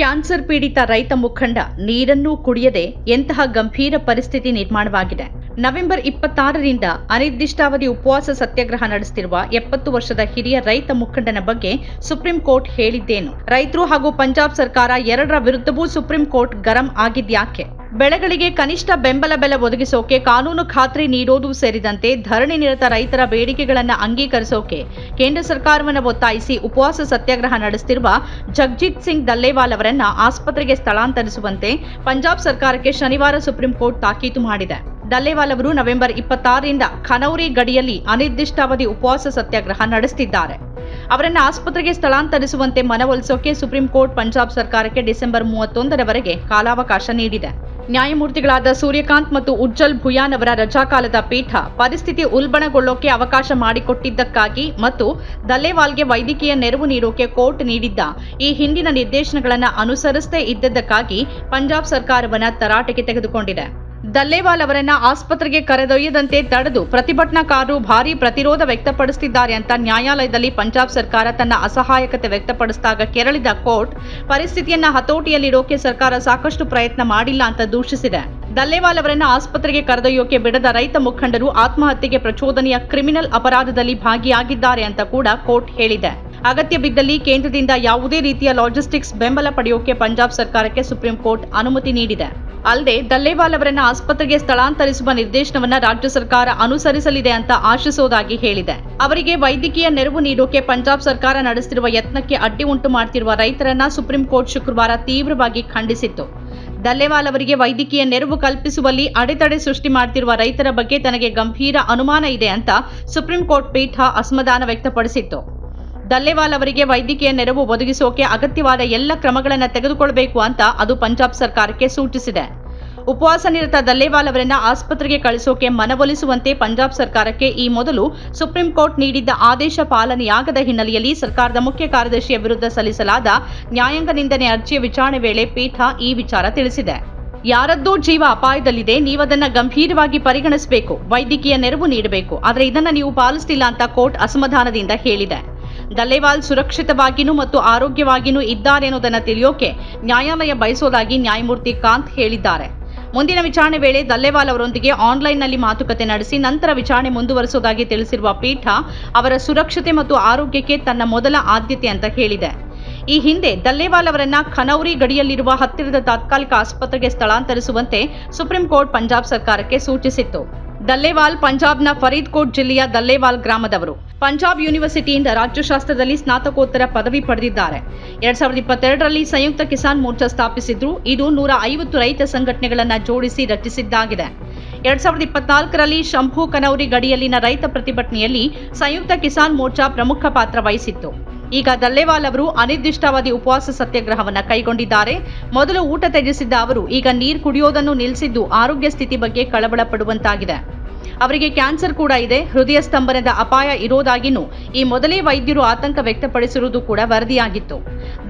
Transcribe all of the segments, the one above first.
Cancer ಪೀಡಿತ ರೈತ ಮುಖಂಡ ನೀರನ್ನೂ ಕುಡಿಯದೆ ಎಂತಹ ಗಂಭೀರ ಪರಿಸ್ಥಿತಿ ನಿರ್ಮಾಣವಾಗಿದೆ. ನವೆಂಬರ್ ಇಪ್ಪತ್ತಾರರಿಂದ ಅನಿರ್ದಿಷ್ಟಾವಧಿ ಉಪವಾಸ ಸತ್ಯಾಗ್ರಹ ನಡೆಸುತ್ತಿರುವ ಎಪ್ಪತ್ತು ವರ್ಷದ ಹಿರಿಯ ರೈತ ಮುಖಂಡನ ಬಗ್ಗೆ ಸುಪ್ರೀಂ ಕೋರ್ಟ್ ಹೇಳಿದ್ದೇನು. ರೈತರು ಹಾಗೂ ಪಂಜಾಬ್ ಸರ್ಕಾರ ಎರಡರ ವಿರುದ್ಧವೂ ಸುಪ್ರೀಂ ಕೋರ್ಟ್ ಗರಂ ಆಗಿದ್ಯಾಕೆ? ಬೆಳೆಗಳಿಗೆ ಕನಿಷ್ಠ ಬೆಂಬಲ ಬೆಲೆ ಒದಗಿಸೋಕೆ ಕಾನೂನು ಖಾತ್ರಿ ನೀಡೋದು ಸೇರಿದಂತೆ ಧರಣಿ ನಿರತ ರೈತರ ಬೇಡಿಕೆಗಳನ್ನು ಅಂಗೀಕರಿಸೋಕೆ ಕೇಂದ್ರ ಸರ್ಕಾರವನ್ನು ಒತ್ತಾಯಿಸಿ ಉಪವಾಸ ಸತ್ಯಾಗ್ರಹ ನಡೆಸುತ್ತಿರುವ ಜಗಜಿತ್ ಸಿಂಗ್ ದಲ್ಲೇವಾಲ್ ಅವರನ್ನು ಆಸ್ಪತ್ರೆಗೆ ಸ್ಥಳಾಂತರಿಸುವಂತೆ ಪಂಜಾಬ್ ಸರ್ಕಾರಕ್ಕೆ ಶನಿವಾರ ಸುಪ್ರೀಂ ಕೋರ್ಟ್ ತಾಕೀತು ಮಾಡಿದೆ. ದಲ್ಲೇವಾಲ್ ಅವರು ನವೆಂಬರ್ ಇಪ್ಪತ್ತಾರರಿಂದ ಖನೌರಿ ಗಡಿಯಲ್ಲಿ ಅನಿರ್ದಿಷ್ಟಾವಧಿ ಉಪವಾಸ ಸತ್ಯಾಗ್ರಹ ನಡೆಸುತ್ತಿದ್ದಾರೆ ಅವರನ್ನು ಆಸ್ಪತ್ರೆಗೆ ಸ್ಥಳಾಂತರಿಸುವಂತೆ ಮನವೊಲಿಸೋಕೆ ಸುಪ್ರೀಂ ಕೋರ್ಟ್ ಪಂಜಾಬ್ ಸರ್ಕಾರಕ್ಕೆ ಡಿಸೆಂಬರ್ ಮೂವತ್ತೊಂದರವರೆಗೆ ಕಾಲಾವಕಾಶ ನೀಡಿದೆ. ನ್ಯಾಯಮೂರ್ತಿಗಳಾದ ಸೂರ್ಯಕಾಂತ್ ಮತ್ತು ಉಜ್ಜಲ್ ಭುಯಾನ್ ಅವರ ರಜಾಕಾಲದ ಪೀಠ ಪರಿಸ್ಥಿತಿ ಉಲ್ಬಣಗೊಳ್ಳೋಕೆ ಅವಕಾಶ ಮಾಡಿಕೊಟ್ಟಿದ್ದಕ್ಕಾಗಿ ಮತ್ತು ದಲ್ಲೇವಾಲ್ಗೆ ವೈದ್ಯಕೀಯ ನೆರವು ನೀಡೋಕೆ ಕೋರ್ಟ್ ನೀಡಿದ್ದ ಈ ಹಿಂದಿನ ನಿರ್ದೇಶನಗಳನ್ನು ಅನುಸರಿಸದೇ ಇದ್ದದ್ದಕ್ಕಾಗಿ ಪಂಜಾಬ್ ಸರ್ಕಾರವನ್ನು ತರಾಟೆಗೆ ತೆಗೆದುಕೊಂಡಿದೆ. ದಲ್ಲೇವಾಲ್ ಅವರನ್ನ ಆಸ್ಪತ್ರೆಗೆ ಕರೆದೊಯ್ಯದಂತೆ ತಡೆದು ಪ್ರತಿಭಟನಾಕಾರರು ಭಾರೀ ಪ್ರತಿರೋಧ ವ್ಯಕ್ತಪಡಿಸುತ್ತಿದ್ದಾರೆ ಅಂತ ನ್ಯಾಯಾಲಯದಲ್ಲಿ ಪಂಜಾಬ್ ಸರ್ಕಾರ ತನ್ನ ಅಸಹಾಯಕತೆ ವ್ಯಕ್ತಪಡಿಸಿದಾಗ ಕೆರಳಿದ ಕೋರ್ಟ್ ಪರಿಸ್ಥಿತಿಯನ್ನ ಹತೋಟಿಯಲ್ಲಿಡೋಕೆ ಸರ್ಕಾರ ಸಾಕಷ್ಟು ಪ್ರಯತ್ನ ಮಾಡಿಲ್ಲ ಅಂತ ದೂಷಿಸಿದೆ. ದಲ್ಲೇವಾಲ್ ಅವರನ್ನ ಆಸ್ಪತ್ರೆಗೆ ಕರೆದೊಯ್ಯೋಕೆ ಬಿಡದ ರೈತ ಮುಖಂಡರು ಆತ್ಮಹತ್ಯೆಗೆ ಪ್ರಚೋದನೆಯ ಕ್ರಿಮಿನಲ್ ಅಪರಾಧದಲ್ಲಿ ಭಾಗಿಯಾಗಿದ್ದಾರೆ ಅಂತ ಕೂಡ ಕೋರ್ಟ್ ಹೇಳಿದೆ. ಅಗತ್ಯ ಬಿದ್ದಲ್ಲಿ ಕೇಂದ್ರದಿಂದ ಯಾವುದೇ ರೀತಿಯ ಲಾಜಿಸ್ಟಿಕ್ಸ್ ಬೆಂಬಲ ಪಡೆಯೋಕೆ ಪಂಜಾಬ್ ಸರ್ಕಾರಕ್ಕೆ ಸುಪ್ರೀಂ ಕೋರ್ಟ್ ಅನುಮತಿ ನೀಡಿದೆ. ಅಲ್ಲದೆ ದಲ್ಲೇವಾಲ್ ಅವರನ್ನ ಆಸ್ಪತ್ರೆಗೆ ಸ್ಥಳಾಂತರಿಸುವ ನಿರ್ದೇಶನವನ್ನ ರಾಜ್ಯ ಸರ್ಕಾರ ಅನುಸರಿಸಲಿದೆ ಅಂತ ಆಶಿಸೋದಾಗಿ ಹೇಳಿದೆ. ಅವರಿಗೆ ವೈದ್ಯಕೀಯ ನೆರವು ನೀಡೋಕೆ ಪಂಜಾಬ್ ಸರ್ಕಾರ ನಡೆಸಿರುವ ಯತ್ನಕ್ಕೆ ಅಡ್ಡಿ ಉಂಟು ಮಾಡ್ತಿರುವ ರೈತರನ್ನ ಸುಪ್ರೀಂ ಕೋರ್ಟ್ ಶುಕ್ರವಾರ ತೀವ್ರವಾಗಿ ಖಂಡಿಸಿತ್ತು. ದಲ್ಲೇವಾಲ್ ಅವರಿಗೆ ವೈದ್ಯಕೀಯ ನೆರವು ಕಲ್ಪಿಸುವಲ್ಲಿ ಅಡೆತಡೆ ಸೃಷ್ಟಿ ಮಾಡ್ತಿರುವ ರೈತರ ಬಗ್ಗೆ ತನಗೆ ಗಂಭೀರ ಅನುಮಾನ ಇದೆ ಅಂತ ಸುಪ್ರೀಂ ಕೋರ್ಟ್ ಪೀಠ ಅಸಮಾಧಾನ ವ್ಯಕ್ತಪಡಿಸಿತ್ತು. ದಲ್ಲೇವಾಲ್ ಅವರಿಗೆ ವೈದ್ಯಕೀಯ ನೆರವು ಒದಗಿಸೋಕೆ ಅಗತ್ಯವಾದ ಎಲ್ಲ ಕ್ರಮಗಳನ್ನು ತೆಗೆದುಕೊಳ್ಳಬೇಕು ಅಂತ ಅದು ಪಂಜಾಬ್ ಸರ್ಕಾರಕ್ಕೆ ಸೂಚಿಸಿದೆ. ಉಪವಾಸ ನಿರತ ದಲ್ಲೇವಾಲ್ ಅವರನ್ನ ಆಸ್ಪತ್ರೆಗೆ ಕಳಿಸೋಕೆ ಮನವೊಲಿಸುವಂತೆ ಪಂಜಾಬ್ ಸರ್ಕಾರಕ್ಕೆ ಈ ಮೊದಲು ಸುಪ್ರೀಂ ಕೋರ್ಟ್ ನೀಡಿದ್ದ ಆದೇಶ ಪಾಲನೆಯಾಗದ ಹಿನ್ನೆಲೆಯಲ್ಲಿ ಸರ್ಕಾರದ ಮುಖ್ಯ ಕಾರ್ಯದರ್ಶಿಯ ವಿರುದ್ಧ ಸಲ್ಲಿಸಲಾದ ನ್ಯಾಯಾಂಗ ನಿಂದನೆ ಅರ್ಜಿಯ ವಿಚಾರಣೆ ವೇಳೆ ಪೀಠ ಈ ವಿಚಾರ ತಿಳಿಸಿದೆ. ಯಾರದ್ದೂ ಜೀವ ಅಪಾಯದಲ್ಲಿದೆ, ನೀವದನ್ನ ಗಂಭೀರವಾಗಿ ಪರಿಗಣಿಸಬೇಕು, ವೈದ್ಯಕೀಯ ನೆರವು ನೀಡಬೇಕು, ಆದರೆ ಇದನ್ನ ನೀವು ಪಾಲಿಸ್ತಿಲ್ಲ ಅಂತ ಕೋರ್ಟ್ ಅಸಮಾಧಾನದಿಂದ ಹೇಳಿದೆ. ದಲ್ಲೇವಾಲ್ ಸುರಕ್ಷಿತವಾಗಿನೂ ಮತ್ತು ಆರೋಗ್ಯವಾಗಿನೂ ಇದ್ದಾರೆ ಅನ್ನೋದನ್ನ ತಿಳಿಯೋಕೆ ನ್ಯಾಯಾಲಯ ಬಯಸೋದಾಗಿ ನ್ಯಾಯಮೂರ್ತಿ ಕಾಂತ್ ಹೇಳಿದ್ದಾರೆ. ಮುಂದಿನ ವಿಚಾರಣೆ ವೇಳೆ ದಲ್ಲೇವಾಲ್ ಅವರೊಂದಿಗೆ ಆನ್ಲೈನ್ನಲ್ಲಿ ಮಾತುಕತೆ ನಡೆಸಿ ನಂತರ ವಿಚಾರಣೆ ಮುಂದುವರಿಸುವುದಾಗಿ ತಿಳಿಸಿರುವ ಪೀಠ ಅವರ ಸುರಕ್ಷತೆ ಮತ್ತು ಆರೋಗ್ಯಕ್ಕೆ ತನ್ನ ಮೊದಲ ಆದ್ಯತೆ ಅಂತ ಹೇಳಿದೆ. ಈ ಹಿಂದೆ ದಲ್ಲೇವಾಲ್ ಅವರನ್ನ ಖನೌರಿ ಗಡಿಯಲ್ಲಿರುವ ಹತ್ತಿರದ ತಾತ್ಕಾಲಿಕ ಆಸ್ಪತ್ರೆಗೆ ಸ್ಥಳಾಂತರಿಸುವಂತೆ ಸುಪ್ರೀಂ ಕೋರ್ಟ್ ಪಂಜಾಬ್ ಸರ್ಕಾರಕ್ಕೆ ಸೂಚಿಸಿತ್ತು. ದಲ್ಲೇವಾಲ್ ಪಂಜಾಬ್ನ ಫರೀದ್ಕೋಟ್ ಜಿಲ್ಲೆಯ ದಲ್ಲೇವಾಲ್ ಗ್ರಾಮದವರು. ಪಂಜಾಬ್ ಯೂನಿವರ್ಸಿಟಿಯಿಂದ ರಾಜ್ಯಶಾಸ್ತ್ರದಲ್ಲಿ ಸ್ನಾತಕೋತ್ತರ ಪದವಿ ಪಡೆದಿದ್ದಾರೆ. ಎರಡ್ ಸಾವಿರದ ಇಪ್ಪತ್ತೆರಡರಲ್ಲಿ ಸಂಯುಕ್ತ ಕಿಸಾನ್ ಮೋರ್ಚಾ ಸ್ಥಾಪಿಸಿದ್ರು. ಇದು ನೂರ ಐವತ್ತು ರೈತ ಸಂಘಟನೆಗಳನ್ನು ಜೋಡಿಸಿ ರಚಿಸಿದ್ದಾಗಿದೆ. ಎರಡ್ ಸಾವಿರದ ಇಪ್ಪತ್ನಾಲ್ಕರಲ್ಲಿ ಶಂಭು ಕನೌರಿ ಗಡಿಯಲ್ಲಿನ ರೈತ ಪ್ರತಿಭಟನೆಯಲ್ಲಿ ಸಂಯುಕ್ತ ಕಿಸಾನ್ ಮೋರ್ಚಾ ಪ್ರಮುಖ ಪಾತ್ರ ವಹಿಸಿತ್ತು. ಈಗ ದಲ್ಲೇವಾಲ್ ಅವರು ಅನಿರ್ದಿಷ್ಟಾವಧಿ ಉಪವಾಸ ಸತ್ಯಾಗ್ರಹವನ್ನು ಕೈಗೊಂಡಿದ್ದಾರೆ. ಮೊದಲು ಊಟ ತ್ಯಜಿಸಿದ್ದ ಅವರು ಈಗ ನೀರು ಕುಡಿಯೋದನ್ನು ನಿಲ್ಲಿಸಿದ್ದು ಆರೋಗ್ಯ ಸ್ಥಿತಿ ಬಗ್ಗೆ ಕಳವಳ ಪಡುವಂತಾಗಿದೆ ಅವರಿಗೆ ಕ್ಯಾನ್ಸರ್ ಕೂಡ ಇದೆ. ಹೃದಯ ಸ್ತಂಭನದ ಅಪಾಯ ಇರೋದಾಗಿನೂ ಈ ಮೊದಲೇ ವೈದ್ಯರು ಆತಂಕ ವ್ಯಕ್ತಪಡಿಸಿರುವುದು ಕೂಡ ವರದಿಯಾಗಿತ್ತು.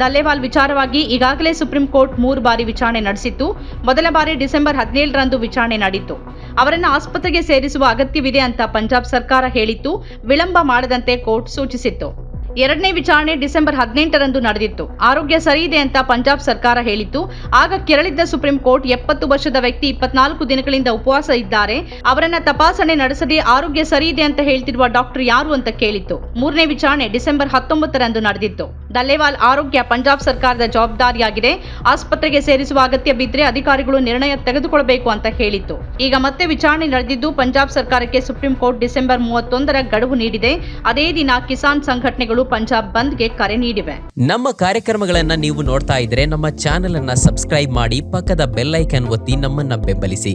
ದಲ್ಲೇವಾಲ್ ವಿಚಾರವಾಗಿ ಈಗಾಗಲೇ ಸುಪ್ರೀಂ ಕೋರ್ಟ್ ಮೂರು ಬಾರಿ ವಿಚಾರಣೆ ನಡೆಸಿತ್ತು. ಮೊದಲ ಬಾರಿ ಡಿಸೆಂಬರ್ ಹದಿನೇಳರಂದು ವಿಚಾರಣೆ ನಡೆಯಿತು. ಅವರನ್ನು ಆಸ್ಪತ್ರೆಗೆ ಸೇರಿಸುವ ಅಗತ್ಯವಿದೆ ಅಂತ ಪಂಜಾಬ್ ಸರ್ಕಾರ ಹೇಳಿತ್ತು. ವಿಳಂಬ ಮಾಡದಂತೆ ಕೋರ್ಟ್ ಸೂಚಿಸಿತ್ತು. ಎರಡನೇ ವಿಚಾರಣೆ ಡಿಸೆಂಬರ್ ಹದಿನೆಂಟರಂದು ನಡೆದಿತ್ತು. ಆರೋಗ್ಯ ಸರಿ ಇದೆ ಅಂತ ಪಂಜಾಬ್ ಸರ್ಕಾರ ಹೇಳಿತ್ತು. ಆಗ ಕೆರಳಿದ್ದ ಸುಪ್ರೀಂ ಕೋರ್ಟ್ ಎಪ್ಪತ್ತು ವರ್ಷದ ವ್ಯಕ್ತಿ ಇಪ್ಪತ್ನಾಲ್ಕು ದಿನಗಳಿಂದ ಉಪವಾಸ ಇದ್ದಾರೆ. ಅವರನ್ನ ತಪಾಸಣೆ ನಡೆಸದೆ ಆರೋಗ್ಯ ಸರಿ ಇದೆ ಅಂತ ಹೇಳ್ತಿರುವ ಡಾಕ್ಟರ್ ಯಾರು ಅಂತ ಕೇಳಿತ್ತು. ಮೂರನೇ ವಿಚಾರಣೆ ಡಿಸೆಂಬರ್ ಹತ್ತೊಂಬತ್ತರಂದು ನಡೆದಿತ್ತು. ದಲ್ಲೇವಾಲ್ ಆರೋಗ್ಯ ಪಂಜಾಬ್ ಸರ್ಕಾರದ ಜವಾಬ್ದಾರಿಯಾಗಿದೆ. ಆಸ್ಪತ್ರೆಗೆ ಸೇರಿಸುವ ಅಗತ್ಯ ಬಿದ್ದರೆ ಅಧಿಕಾರಿಗಳು ನಿರ್ಣಯ ತೆಗೆದುಕೊಳ್ಳಬೇಕು ಅಂತ ಹೇಳಿತ್ತು. ಈಗ ಮತ್ತೆ ವಿಚಾರಣೆ ನಡೆದಿದ್ದು ಪಂಜಾಬ್ ಸರ್ಕಾರಕ್ಕೆ ಸುಪ್ರೀಂ ಕೋರ್ಟ್ ಡಿಸೆಂಬರ್ ಮೂವತ್ತೊಂದರ ಗಡುವು ನೀಡಿದೆ. ಅದೇ ದಿನ ಕಿಸಾನ್ ಸಂಘಟನೆಗಳು ಪಂಜಾಬ್ ಬಂದ್ಗೆ ಕರೆ ನೀಡಿವೆ. ನಮ್ಮ ಕಾರ್ಯಕ್ರಮಗಳನ್ನ ನೀವು ನೋಡ್ತಾ ಇದ್ರೆ ನಮ್ಮ ಚಾನೆಲ್ ಅನ್ನ ಸಬ್ಸ್ಕ್ರೈಬ್ ಮಾಡಿ ಪಕ್ಕದ ಬೆಲ್ ಒತ್ತಿ ನಮ್ಮನ್ನ ಬೆಂಬಲಿಸಿ.